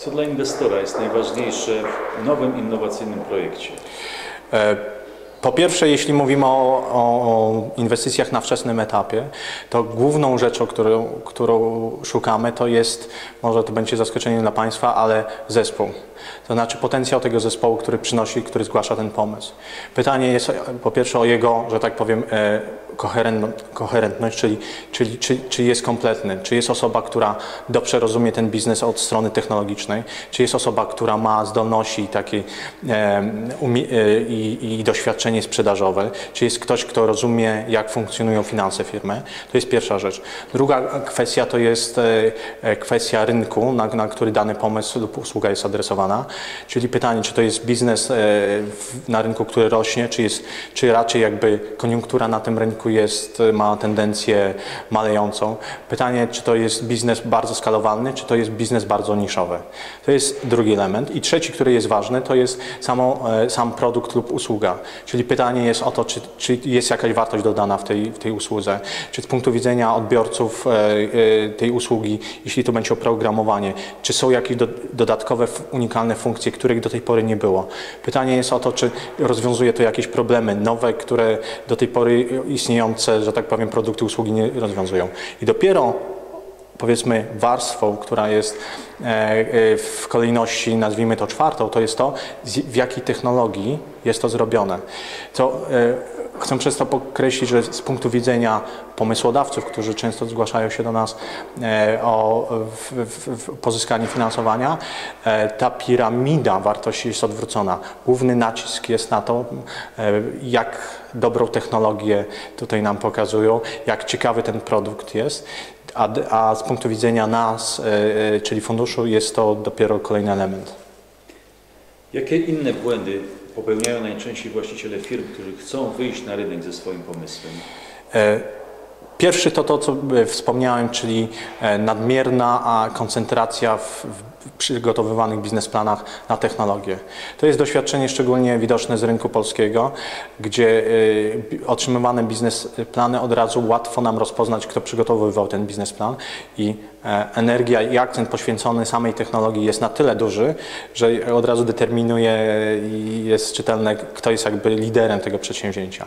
Co dla inwestora jest najważniejsze w nowym, innowacyjnym projekcie? E, Po pierwsze, jeśli mówimy o, o, inwestycjach na wczesnym etapie, to główną rzeczą, którą, którą szukamy, to jest, może to będzie zaskoczeniem dla Państwa, ale zespół. To znaczy potencjał tego zespołu, który przynosi, który zgłasza ten pomysł. Pytanie jest e, po pierwsze o jego, że tak powiem, e, koherentno- koherentność, czyli, czyli czy, czy jest kompletny, czy jest osoba, która dobrze rozumie ten biznes od strony technologicznej, czy jest osoba, która ma zdolności takie e, i, i doświadczenie sprzedażowe, czy jest ktoś, kto rozumie, jak funkcjonują finanse firmy. To jest pierwsza rzecz. Druga kwestia to jest e, e, kwestia rynku, na, na który dany pomysł lub usługa jest adresowana, czyli pytanie, czy to jest biznes e, na rynku, który rośnie, czy, jest, czy raczej jakby koniunktura na tym rynku jest, ma tendencję malejącą. Pytanie, czy to jest biznes bardzo skalowalny, czy to jest biznes bardzo niszowy. To jest drugi element. I trzeci, który jest ważny, to jest samo, sam produkt lub usługa. Czyli pytanie jest o to, czy, czy jest jakaś wartość dodana w tej, w tej usłudze, czy z punktu widzenia odbiorców e, e, tej usługi, jeśli to będzie oprogramowanie, czy są jakieś do, dodatkowe, unikalne funkcje, których do tej pory nie było. Pytanie jest o to, czy rozwiązuje to jakieś problemy nowe, które do tej pory istniejące, że tak powiem, produkty, usługi nie rozwiązują. I dopiero powiedzmy warstwą, która jest e, e, w kolejności, nazwijmy to czwartą, to jest to, w jakiej technologii jest to zrobione. E, chcę przez to podkreślić, że z punktu widzenia pomysłodawców, którzy często zgłaszają się do nas o pozyskanie finansowania, ta piramida wartości jest odwrócona. Główny nacisk jest na to, jak dobrą technologię tutaj nam pokazują, jak ciekawy ten produkt jest. A, a z punktu widzenia nas, e, e, czyli funduszu, jest to dopiero kolejny element. Jakie inne błędy popełniają najczęściej właściciele firm, którzy chcą wyjść na rynek ze swoim pomysłem? E, Pierwszy to to, co wspomniałem, czyli e, nadmierna koncentracja w, przygotowywanych biznesplanach na technologię. To jest doświadczenie szczególnie widoczne z rynku polskiego, gdzie e, otrzymywane biznesplany od razu łatwo nam rozpoznać, kto przygotowywał ten biznesplan i e, energia i akcent poświęcony samej technologii jest na tyle duży, że od razu determinuje i jest czytelne, kto jest jakby liderem tego przedsięwzięcia.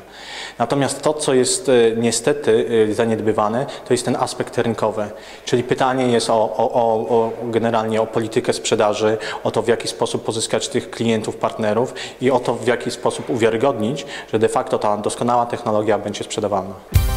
Natomiast to, co jest niestety zaniedbywane, to jest ten aspekt rynkowy. Czyli pytanie jest o, o, o, generalnie o politykę sprzedaży, o to, w jaki sposób pozyskać tych klientów, partnerów i o to, w jaki sposób uwiarygodnić, że de facto ta doskonała technologia będzie sprzedawalna.